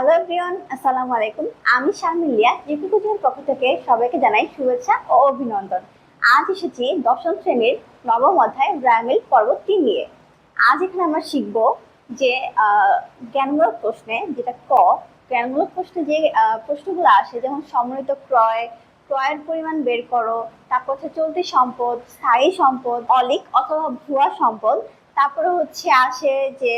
Hello everyone আসসালামু আলাইকুম। আমি শামিলিয়া রিপুকুজের পক্ষ থেকে সবাইকে জানাই শুভেচ্ছা ও অভিনন্দন। আজ এসেছি দশম শ্রেণির নবম অধ্যায় ব্রায়ামিল পর্ব তিন নিয়ে। আজ এখানে আমরা শিখব যে জ্ঞানমূলক প্রশ্নে যেটা ক, জ্ঞানমূলক প্রশ্নে যে প্রশ্নগুলো আসে, যেমন সম্মিলিত ক্রয়, ক্রয়ের পরিমাণ বের করো, তারপর হচ্ছে চলতি সম্পদ, স্থায়ী সম্পদ, অলিক অথবা ভুয়া সম্পদ তারপরে হচ্ছে আসে যে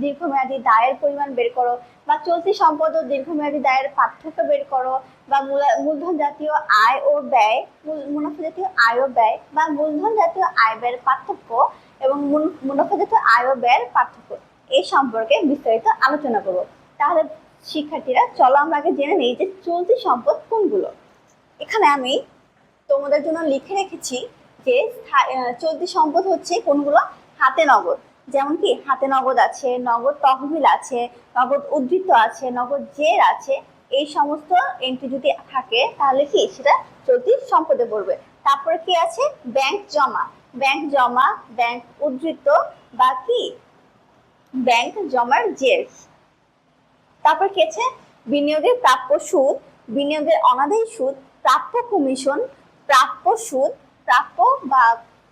দীর্ঘমেয়াদী দায়ের পরিমাণ বের করো বা চলতি সম্পদ ও দীর্ঘমেয়াদী দায়ের পার্থক্য বের করো বা মূলা- মূলধন জাতীয় আয় ও ব্যয় মুনাফা জাতীয় আয় ও ব্যয় বা মূলধন জাতীয় আয় ব্যয়ের পার্থক্য এবং মুন- মুনাফা জাতীয় আয় ও ব্যয়ের পার্থক্য এই সম্পর্কে বিস্তারিত আলোচনা করব। তাহলে শিক্ষার্থীরা, চলো আমরা আগে জেনে নিই যে চলতি সম্পদ কোনগুলো। এখানে আমি তোমাদের জন্য লিখে রেখেছি যে চলতি সম্পদ হচ্ছে কোনগুলো? হাতে নগদ। যেমন কি, হাতে নগদ আছে, নগদ তহবিল আছে, নগদ উদ্ধৃত আছে, নগদ জের আছে, এই সমস্ত এন্ট্রি যদি থাকে, তাহলে কি সেটা চলতি সম্পদে পড়বে। তারপরে কি আছে? ব্যাংক জমা। ব্যাংক জমা ব্যাংক উদ্ধৃত বা কি? ব্যাংক জমার জের। তারপর কি আছে? বিনিয়োগের প্রাপ্য সুদ, বিনিয়োগের অনাদায়ী সুদ, প্রাপ্য কমিশন প্রাপ্য সুদ, প্রাপ্য বা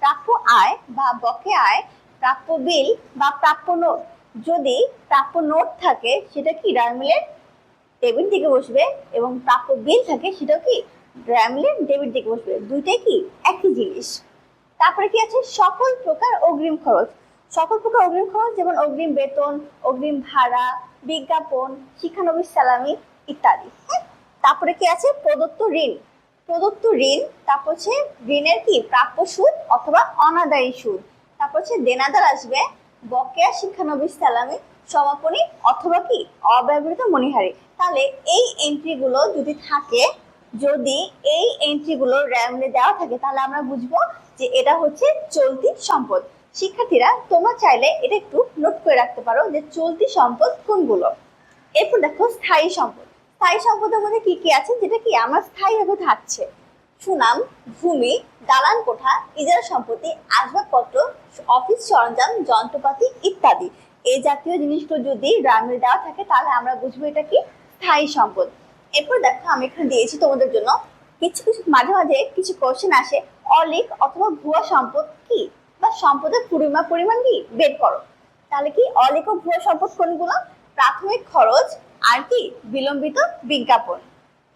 প্রাপ্য আয় বা বকে আয় প্রাপ্য বিল বা প্রাপ্য নোট। যদি প্রাপ্য নোট থাকে, সেটা কি ডায়মিলের ডেবিট দিকে বসবে এবং প্রাপ্য বিল থাকে, সেটাও কি ডায়মিলের ডেবিট দিকে বসবে। দুইটাই কি একই জিনিস। তারপরে কি আছে? সকল প্রকার অগ্রিম খরচ। সকল প্রকার অগ্রিম খরচ যেমন অগ্রিম বেতন, অগ্রিম ভাড়া, বিজ্ঞাপন, শিক্ষানবিশ সালামি ইত্যাদি? তারপরে কি আছে? প্রদত্ত ঋণ। প্রদত্ত ঋণ, তারপর হচ্ছে ঋণের কি? প্রাপ্য সুদ অথবা অনাদায়ী সুদ। তারপর হচ্ছে দেনাদার আসবে, বকেয়া শিক্ষানবিশ সালামি, সমাপনী অথবা কি? অব্যবহৃত মনিহারি। তাহলে এই এন্ট্রিগুলো যদি থাকে, যদি এই এন্ট্রিগুলো র্যামলে দেওয়া থাকে, তাহলে আমরা বুঝব যে এটা হচ্ছে চলতি সম্পদ। শিক্ষার্থীরা, তোমরা চাইলে এটা একটু নোট করে রাখতে পারো যে চলতি সম্পদ কোনগুলো? এরপর দেখো স্থায়ী সম্পদ। স্থায়ী সম্পদের মধ্যে কি কি আছে? যেটা কি আমার স্থায়ীভাবে থাকছে। সুনাম, ভূমি, দালান কোঠা, ইজারা সম্পত্তি, আসবাবপত্র, অফিস সরঞ্জাম, যন্ত্রপাতি ইত্যাদি। এই জাতীয় জিনিসগুলো যদি রামেল দেওয়া থাকে, তাহলে আমরা বুঝব এটা কি? স্থায়ী সম্পদ। এরপর দেখো, আমি এখানে দিয়েছি তোমাদের জন্য কিছু কিছু, মাঝে মাঝে কিছু কোশ্চেন আসে অলিক অথবা ভুয়া সম্পদ কি? বা সম্পদের পরিমাণ পরিমাণ কি? বের করো। তাহলে কি? অলিক ও ভুয়া সম্পদ কোনগুলো? প্রাথমিক খরচ আর কি? বিলম্বিত বিজ্ঞাপন।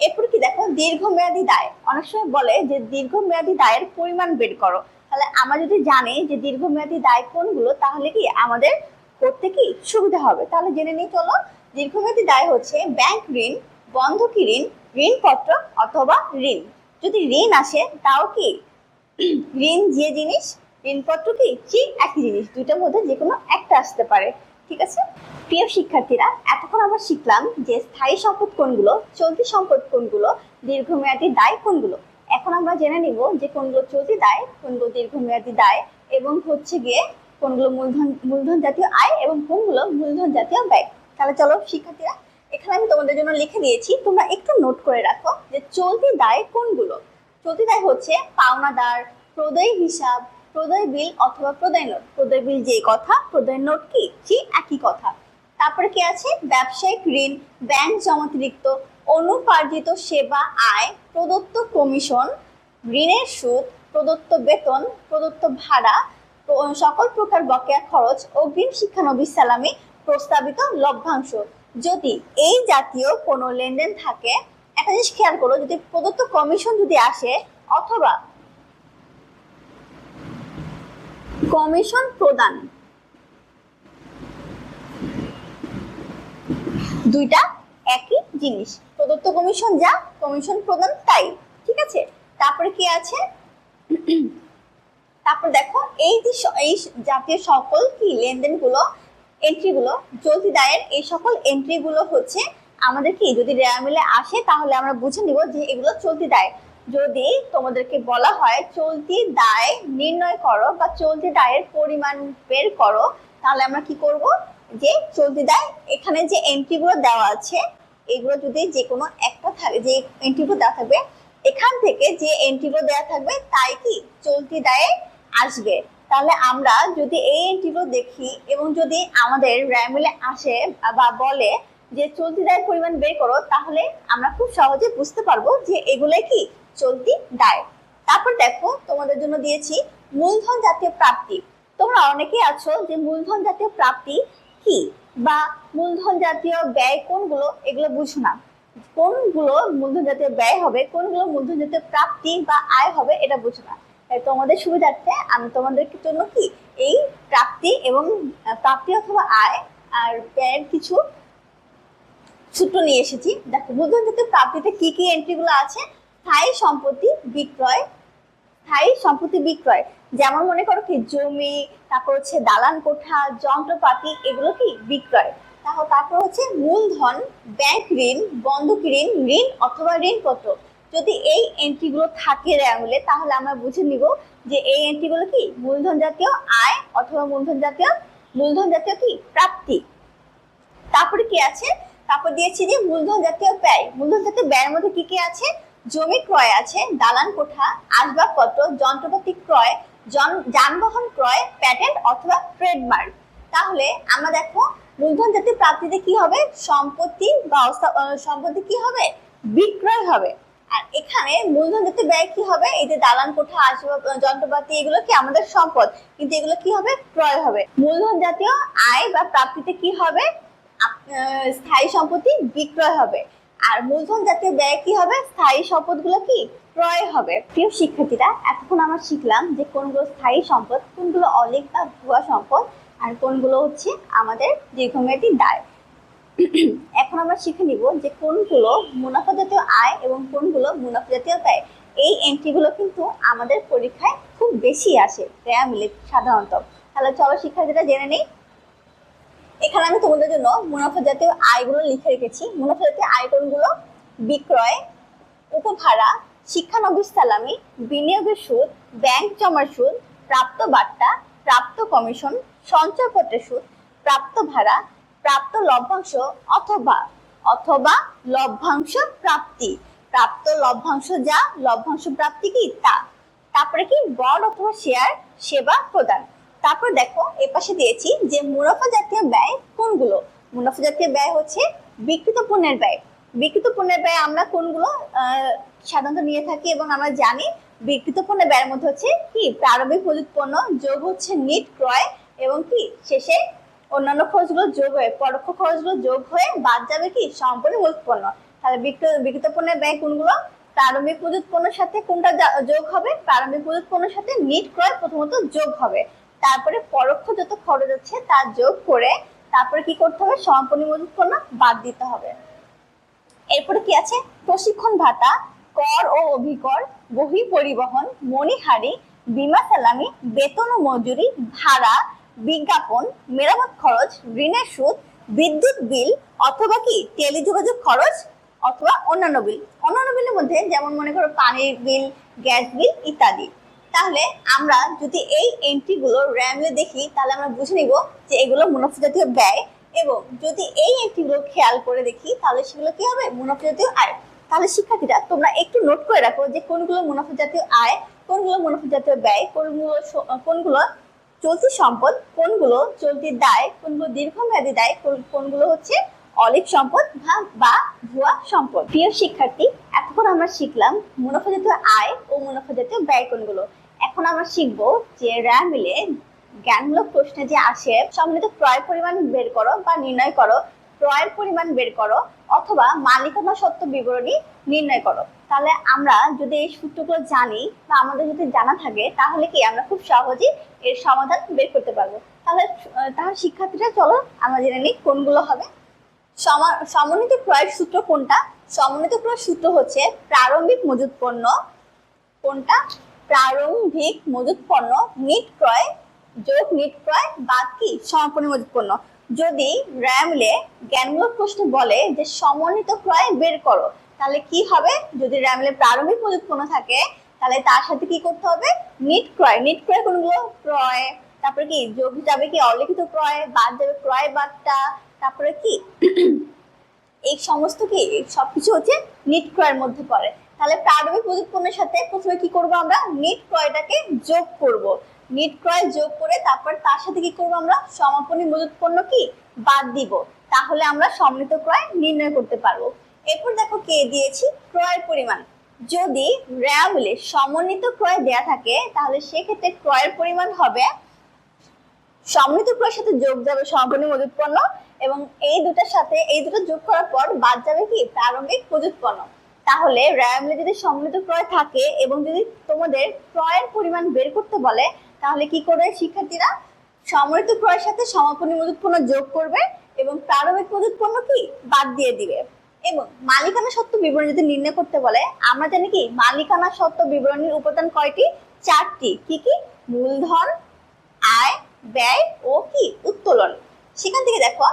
এরপর কি দেখো, দীর্ঘমেয়াদী দায়। অনেক সময় বলে যে দীর্ঘমেয়াদী দায়ের পরিমাণ বের করো। তাহলে আমরা যদি জানি যে দীর্ঘমেয়াদী দায় কোনগুলো, তাহলে কি আমাদের করতে কি সুবিধা হবে? তাহলে জেনে নিই চলো, দীর্ঘমেয়াদী দায় হচ্ছে ব্যাংক ঋণ, বন্ধকি ঋণ, ঋণপত্র অথবা ঋণ। যদি ঋণ আসে, তাও কি ঋণ যে জিনিস, ঋণপত্র কি, ঠিক একই জিনিস। দুইটার মধ্যে যে কোনো একটা আসতে পারে। ঠিক আছে? প্রিয় শিক্ষার্থীরা, এতক্ষণ আমরা শিখলাম যে স্থায়ী সম্পদ কোনগুলো, চলতি সম্পদ কোনগুলো, দীর্ঘমেয়াদী দায় কোনগুলো। এখন আমরা জেনে নিব যে কোনগুলো চলতি দায়, কোনগুলো দীর্ঘমেয়াদী দায় এবং হচ্ছে গিয়ে কোনগুলো মূলধন মূলধন জাতীয় আয় এবং কোনগুলো মূলধন জাতীয় ব্যয়। তাহলে চলো শিক্ষার্থীরা, এখানে আমি তোমাদের জন্য লিখে দিয়েছি, তোমরা একটু নোট করে রাখো যে চলতি দায় কোনগুলো? চলতি দায় হচ্ছে পাওনাদার, প্রদয় হিসাব প্রদয় বিল অথবা প্রদয় নোট? প্রদয় বিল যে কথা, প্রদয় নোট কি? সেই একই কথা। তারপরে কি আছে? ব্যবসায়িক ঋণ, ব্যাংক জমাতিরিক্ত অনুপার্জিত সেবা, আয়, প্রদত্ত কমিশন, ঋণের সুদ, প্রদত্ত বেতন, প্রদত্ত ভাড়া সকল প্রকার বকেয়া খরচ, অগ্রিম শিক্ষানবিশ সালামি, প্রস্তাবিত লভ্যাংশ। যদি এই জাতীয় কোনো লেনদেন থাকে, একটা জিনিস খেয়াল করো, যদি প্রদত্ত কমিশন যদি আসে, অথবা কমিশন প্রদান। দুইটা একই জিনিস। প্রদত্ত কমিশন যা, কমিশন প্রদান তাই, ঠিক আছে? তারপরে কি আছে? তারপর দেখো, এই যে এই জাতীয় সকল কি লেনদেনগুলো এন্ট্রিগুলো চলতি দায়ের, এই সকল এন্ট্রিগুলো হচ্ছে আমাদের কি, যদি রেয়া মিলে আসে, তাহলে আমরা বুঝে নিব যে এগুলো চলতি দায় যদি তোমাদেরকে বলা হয় চলতি দায় নির্ণয় করো বা চলতি দায়ের পরিমাণ বের করো, তাহলে আমরা কি করব? যে চলতি দায়, এখানে যে এন্ট্রিগুলো দেওয়া আছে, এগুলো যদি যে কোনো একটা থাকে, যে এন্ট্রিগুলো দেওয়া থাকবে, এখান থেকে যে এন্ট্রিগুলো দেওয়া থাকবে, তাই কি? চলতি দায়ে আসবে। তাহলে আমরা যদি এই এন্ট্রিগুলো দেখি এবং যদি আমাদের র্যামিলে আসে বা বলে যে চলতি দায়ের পরিমাণ বের করো, তাহলে আমরা খুব সহজে বুঝতে পারব যে এগুলো কি চলতি দায়। তারপর দেখো, তোমাদের জন্য দিয়েছি মূলধন জাতীয় প্রাপ্তি। তোমরা অনেকেই আছো যে মূলধন জাতীয় প্রাপ্তি কি? বা মূলধন জাতীয় ব্যয় কোনগুলো? এগুলো বুঝো না। কোনগুলো মূলধন জাতীয় ব্যয় হবে, কোনগুলো মূলধন জাতীয় প্রাপ্তি বা আয় হবে, এটা বুঝো না। তোমাদের সুবিধার্থে আমি তোমাদের জন্য কি? এই প্রাপ্তি এবং প্রাপ্তি অথবা আয় আর ব্যয়ের কিছু সূত্র নিয়ে এসেছি। দেখো, মূলধন জাতীয় প্রাপ্তিতে কি কি এন্ট্রিগুলো আছে? স্থায়ী সম্পত্তি বিক্রয়, স্থায়ী সম্পত্তি বিক্রয়। যেমন মনে করো কি, জমি, তারপর হচ্ছে দালান কোঠা, যন্ত্রপাতি, এগুলো কি? বিক্রয়। তারপর তারপর হচ্ছে মূলধন ব্যাংক ঋণ, বন্ধক ঋণ ঋণ অথবা ঋণপত্র। যদি এই এন্ট্রিগুলো থাকে র্যাঙ্গুলে তাহলে আমরা বুঝে নিব যে এই এন্ট্রিগুলো কি? মূলধন জাতীয় আয় অথবা মূলধন জাতীয় মূলধন জাতীয় কি? প্রাপ্তি। তারপরে কি আছে? তারপর দিয়েছি যে মূলধন জাতীয় ব্যয়। মূলধন জাতীয় ব্যয়ের মধ্যে কি কি আছে? জমি ক্রয় আছে, দালান কোঠা, আসবাবপত্র, যন্ত্রপাতি ক্রয় যানবাহন ক্রয় প্যাটেন্ট অথবা ট্রেডমার্ক তাহলে আমরা দেখো, মূলধন জাতীয় প্রাপ্তিতে কি হবে? সম্পত্তি বা সম্পত্তি কি হবে? বিক্রয় হবে। আর এখানে মূলধন জাতীয় ব্যয় কি হবে? এই যে দালান কোঠা, আসবাব যন্ত্রপাতি, এগুলো কি আমাদের সম্পদ? কিন্তু এগুলো কি হবে? ক্রয় হবে। মূলধন জাতীয় আয় বা প্রাপ্তিতে কি হবে? স্থায়ী সম্পত্তি বিক্রয় হবে। আর মূলধন জাতীয় ব্যয় কি হবে? স্থায়ী সম্পদগুলো কি? ক্রয় হবে। প্রিয় শিক্ষার্থীরা, এতক্ষণ আমরা শিখলাম যে কোনগুলো স্থায়ী সম্পদ, কোনগুলো অলিক বা ভুয়া সম্পদ, আর কোনগুলো হচ্ছে আমাদের দীর্ঘমেয়াদী দায়। এখন আমরা শিখে নিব যে কোনগুলো মুনাফা জাতীয় আয় এবং কোনগুলো মুনাফা জাতীয় ব্যয়। এই এন্ট্রিগুলো কিন্তু আমাদের পরীক্ষায় খুব বেশি আসে সাধারণত। তাহলে চলো শিক্ষার্থীরা জেনে নেই। এখানে আমি তোমাদের জন্য মুনাফা জাতীয় আয়গুলো লিখে রেখেছি। মুনাফা জাতীয় আয় কোনগুলো বিক্রয়, উপভাড়া, শিক্ষানবিশ সালামি, বিনিয়োগের সুদ, ব্যাংক জমার সুদ, প্রাপ্ত বার্তা, প্রাপ্ত কমিশন, সঞ্চয়পত্রের সুদ, প্রাপ্ত ভাড়া, প্রাপ্ত লভ্যাংশ অথবা অথবা লভ্যাংশ প্রাপ্তি। প্রাপ্ত লভ্যাংশ যা, লভ্যাংশ প্রাপ্তি কি? তা। তারপরে কি? বন্ড অথবা শেয়ার সেবা প্রদান। তারপর দেখো এ পাশে দিয়েছি যে মুনাফা জাতীয় ব্যয় কোনগুলো? মুনাফা জাতীয় ব্যয় হচ্ছে বিকৃত পণ্যের ব্যয়। বিকৃত পণ্যের ব্যয় আমরা কোনগুলো? সাধারণত নিয়ে থাকি এবং আমরা জানি বিকৃত পণ্যের ব্যয়ের মধ্যে হচ্ছে কি? প্রারম্ভিক মজুত পণ্য যোগ হচ্ছে নিট ক্রয় এবং কি? শেষে অন্যান্য খরচগুলো যোগ হয়ে, পরোক্ষ খরচগুলো যোগ হয়ে বাদ যাবে কি? সম্পূর্ণ মজুত পণ্য। তাহলে বিকৃত পণ্যের ব্যয় কোনগুলো? প্রারম্ভিক মজুত পণ্যের সাথে কোনটা যোগ হবে? প্রারম্ভিক মজুত পণ্যের সাথে নিট ক্রয় প্রথমত যোগ হবে। তারপরে পরোক্ষ যত খরচ আছে তা যোগ করে তারপরে কি করতে হবে? সমাপনী মজুত পণ্য বাদ দিতে হবে। এরপরে কি আছে? প্রশিক্ষণ ভাতা, কর ও অভিকর, বহি পরিবহন, মণিহারি, বিমা সালামি বেতন ও মজুরি, ভাড়া, বিজ্ঞাপন, মেরামত খরচ, ঋণের সুদ, বিদ্যুৎ বিল অথবা কি টেলিযোগাযোগ খরচ অথবা অন্যান্য বিল। অন্যান্য বিলের মধ্যে যেমন মনে করো পানির বিল, গ্যাস বিল ইত্যাদি। তাহলে আমরা যদি এই এন্ট্রিগুলো র্যামে দেখি, তাহলে আমরা বুঝে নিব যে এগুলো মুনাফা জাতীয় ব্যয়। এবং যদি এই এন্ট্রিগুলো খেয়াল করে দেখি, তাহলে সেগুলো কি হবে? মুনাফা জাতীয় আয়। তাহলে শিক্ষার্থীরা, তোমরা একটু নোট করে রাখো যে কোনগুলো মুনাফা জাতীয় আয়, কোনগুলো মুনাফা জাতীয় ব্যয়, কোনগুলো কোনগুলো চলতি সম্পদ, কোনগুলো চলতি দায়, কোনগুলো দীর্ঘমেয়াদী দায়, কোন- কোনগুলো হচ্ছে অলিক সম্পদ বা ভুয়া সম্পদ। প্রিয় শিক্ষার্থী, এতক্ষণ আমরা শিখলাম মুনাফা জাতীয় আয় ও মুনাফা জাতীয় ব্যয় কোনগুলো। এখন আমরা শিখব যে র্যামিলে জ্ঞানমূলক প্রশ্নে যে আসে, সম্মিলিত ক্রয় পরিমাণ বের করো বা নির্ণয় করো। ক্রয়ের পরিমাণ বের করো অথবা মালিকানা সত্য বিবরণী নির্ণয় করো। তাহলে আমরা যদি এই সূত্রগুলো জানি বা আমাদের যদি জানা থাকে, তাহলে কি আমরা খুব সহজেই এর সমাধান বের করতে পারব। তাহলে তাহলে শিক্ষার্থীরা, চলো আমরা জেনে নিই কোনগুলো হবে। সমা- সমন্বিত ক্রয়ের সূত্র কোনটা? সমন্বিত ক্রয়ের সূত্র হচ্ছে প্রারম্ভিক মজুত পণ্য কোনটা? প্রারম্ভিক মজুত পণ্য, নিট ক্রয়, যোগ নিট ক্রয় বাদ কি সমাপনী মজুত পণ্য। যদি র্যামলে জ্ঞানমূলক প্রশ্ন বলে যে সমন্বিত ক্রয় বের করো, তাহলে কি হবে? যদি র্যামলে প্রারম্ভিক মজুত পণ্য থাকে, তাহলে তার সাথে কি করতে হবে? নিট ক্রয়। নিট ক্রয় কোনগুলো? ক্রয়। তারপরে কি? যোগ যাবে কি অলিখিত ক্রয়, বাদ যাবে ক্রয় বাদটা? তারপরে কি? এই সমস্ত কি? সবকিছু হচ্ছে নিট ক্রয়ের মধ্যে পড়ে। তাহলে প্রারম্ভিক পণ্যের সাথে প্রথমে কি করব আমরা? নিট ক্রয়টাকে যোগ করব। নিট ক্রয় যোগ করে তারপর তার সাথে কি করব আমরা? সমাপনী মজুত পণ্য কি? বাদ দিব। তাহলে আমরা সমৃদ্ধ ক্রয় নির্ণয় করতে পারব। এরপর দেখো কে দিয়েছি? ক্রয়ের পরিমাণ। যদি র্যামলে সমন্বিত ক্রয় দেয়া থাকে, তাহলে সেক্ষেত্রে ক্রয়ের পরিমাণ হবে সমৃদ্ধ ক্রয়ের সাথে যোগ যাবে সমাপনী মজুত পণ্য এবং এই দুটার সাথে, এই দুটো যোগ করার পর বাদ যাবে কি? প্রারম্ভিক মজুত পণ্য তাহলে র্যামলে যদি সমৃদ্ধ ক্রয় থাকে এবং যদি তোমাদের ক্রয়ের পরিমাণ বের করতে বলে, তাহলে কি করবে শিক্ষার্থীরা? সমৃদ্ধ ক্রয়ের সাথে সমাপনী মজুত পণ্য যোগ করবে এবং প্রারম্ভিক মজুত পণ্য কি? বাদ দিয়ে দিবে। এবং মালিকানা সত্ত্ব বিবরণী যদি নির্ণয় করতে বলে, আমরা জানি কি? মালিকানা সত্ত্ব বিবরণীর উপাদান কয়টি? চারটি। কি কি? মূলধন, আয়, ব্যয় ও কি? উত্তোলন। সেখান থেকে দেখো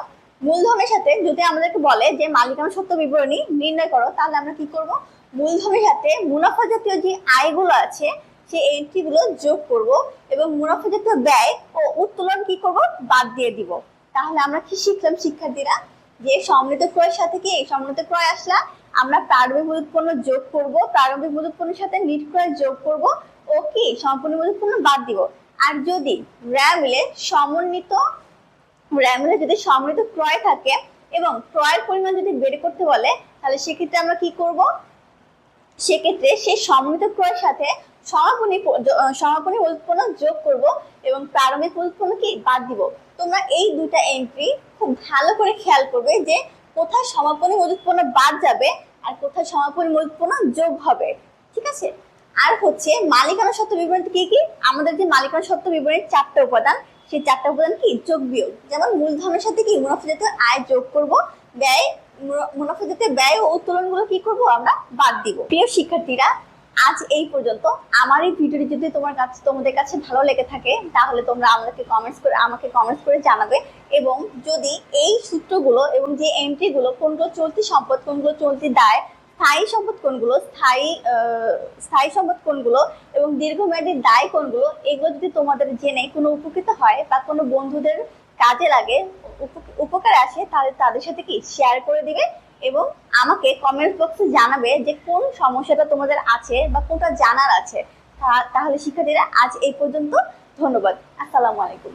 মূলধনের সাথে যদি আমাদেরকে বলে যে মালিকানা সত্য বিবরণী নির্ণয় করো, তাহলে আমরা কি করব? মূলধনের সাথে মুনাফা জাতীয় যে আয়গুলো আছে, সেই এন্ট্রিগুলো যোগ করব এবং মুনাফা জাতীয় ব্যয় ও উত্তোলন কি করব? বাদ দিয়ে দিব। তাহলে আমরা কি শিখলাম শিক্ষার্থীরা? যে সমৃদ্ধ ক্রয়ের সাথে কি এই সমৃদ্ধ ক্রয় আসলা? আমরা প্রারম্ভিক মজুত পণ্য যোগ করব, প্রারম্ভিক মজুত পণ্যের সাথে নিট ক্রয় যোগ করব ও কি? সম্পূর্ণ মজুত পণ্য বাদ দিব। আর যদি র্যামিলে সমন্বিত র্যামিলে যদি সমৃদ্ধ ক্রয় থাকে এবং ক্রয়ের পরিমাণ যদি বের করতে বলে, তাহলে সেক্ষেত্রে আমরা কি করব? সেক্ষেত্রে সেই সমৃদ্ধ ক্রয়ের সাথে সমাপনী সমাপনী উৎপন্ন যোগ করব এবং প্রারম্ভিক উৎপন্ন কি? বাদ দিব। তোমরা এই দুটা এন্ট্রি খুব ভালো করে খেয়াল করবে যে কোথায় সমাপনী উৎপন্ন বাদ যাবে আর কোথায় সমাপনী উৎপন্ন যোগ হবে। ঠিক আছে? আর হচ্ছে মালিকানা সত্ত্ব বিবরণী কি কি? আমাদের যে মালিকানা সত্ত্ব বিবরণীর চারটা উপাদান সেই চারটা উপাদান কি? যোগ বিয়োগ। যেমন মূলধনের সাথে কি মুনাফা জাতীয় আয় যোগ করব, ব্যয় মুনাফা জাতীয় ব্যয় ও উত্তোলনগুলো কি করব আমরা বাদ দিব। প্রিয় শিক্ষার্থীরা, আজ এই পর্যন্ত। আমার এই ভিডিওটি যদি তোমার কাছে তোমাদের কাছে ভালো লেগে থাকে, তাহলে তোমরা আমাকে কমেন্টস করে আমাকে কমেন্টস করে জানাবে। এবং যদি এই সূত্রগুলো এবং যে এন্ট্রিগুলো কোনগুলো চলতি সম্পদ, কোনগুলো চলতি দায় স্থায়ী সম্পদ কোনগুলো? স্থায়ী স্থায়ী সম্পদ কোনগুলো? এবং দীর্ঘমেয়াদী দায় কোনগুলো? এগুলো যদি তোমাদের জেনে কোনো উপকৃত হয় বা কোনো বন্ধুদের কাজে লাগে, উপ- উপকার আসে, তাহলে তাদের সাথে কি শেয়ার করে দিবে? এবং আমাকে কমেন্ট বক্সে জানাবে যে কোন সমস্যাটা তোমাদের আছে বা কোনটা জানার আছে। তাহলে শিক্ষার্থীরা আজ এই পর্যন্ত। ধন্যবাদ। আসসালামু আলাইকুম।